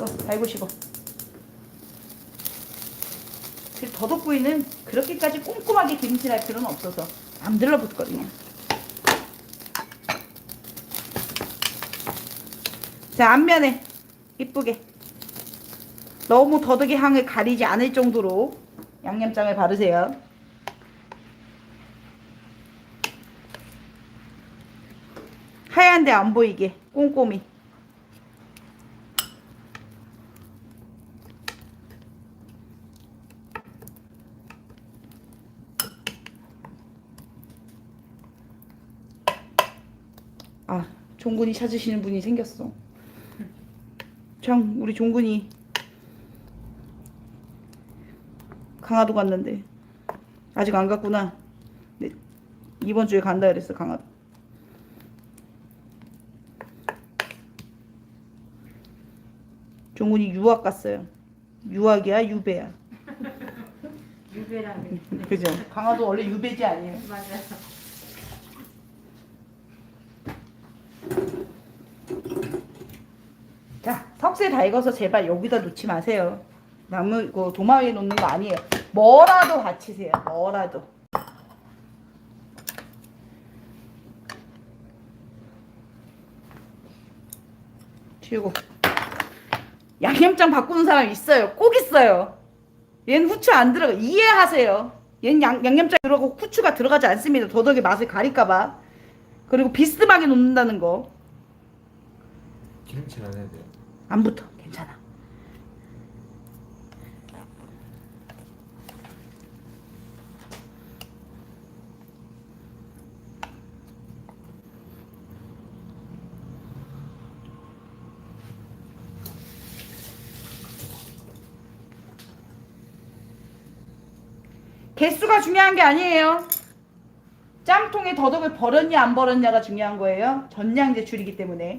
또 달구시고. 그 더덕구이는 그렇게까지 꼼꼼하게 기름칠할 필요는 없어서 안 들러붙거든요. 자 앞면에 이쁘게 너무 더덕의 향을 가리지 않을 정도로 양념장을 바르세요. 하얀데 안 보이게 꼼꼼히. 아, 종군이 찾으시는 분이 생겼어. 참, 우리 종군이 강화도 갔는데 아직 안 갔구나. 네, 이번 주에 간다 그랬어 강화도. 종군이 유학 갔어요. 유학이야 유배야. 유배라는 게 그죠? 강화도 원래 유배지 아니에요? 맞아요. 자, 석쇠 다 익어서 제발 여기다 놓지 마세요. 나무 이거 도마 위에 놓는 거 아니에요. 뭐라도 받치세요. 뭐라도. 치우고. 양념장 바꾸는 사람 있어요. 꼭 있어요. 얘는 후추 안 들어가. 이해하세요. 얘는 양, 양념장 들어가고 후추가 들어가지 않습니다. 더덕의 맛을 가릴까봐. 그리고 비스듬하게 놓는다는 거. 기름칠 안 해야 돼요. 안 붙어. 괜찮아. 개수가 중요한 게 아니에요. 짬통에 더덕을 버렸냐 안 버렸냐가 중요한 거예요. 전량 제출이기 때문에.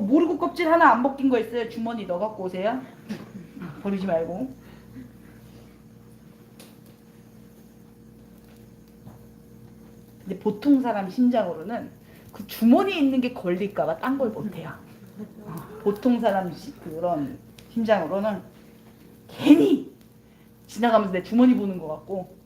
모르고 껍질 하나 안 벗긴 거 있어요? 주머니 넣어 갖고 오세요. 버리지 말고. 근데 보통 사람 심장으로는 그 주머니에 있는 게 걸릴까봐 딴 걸 못해요. 어, 보통 사람 시- 그런 심장으로는 괜히 지나가면서 내 주머니 보는 것 같고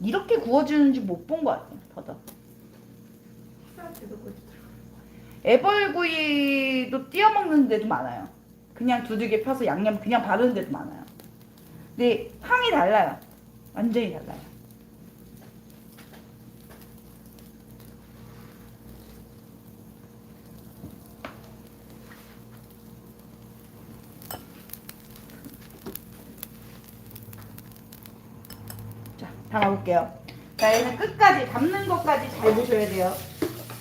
이렇게 구워주는지 못본것 같아요. 들어. 애벌구이도 띄어 먹는 데도 많아요. 그냥 두들겨 펴서 양념 그냥 바르는 데도 많아요. 근데 향이 달라요. 완전히 달라요. 자, 담아볼게요. 자, 얘는 끝까지 담는 것까지 잘 보셔야 돼요.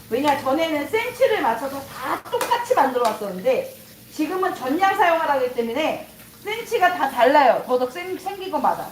왜냐 전에는 센치를 맞춰서 다 똑같이 만들어 왔었는데 지금은 전량 사용을 하기 때문에 센치가 다 달라요. 더덕 생, 생긴 것마다.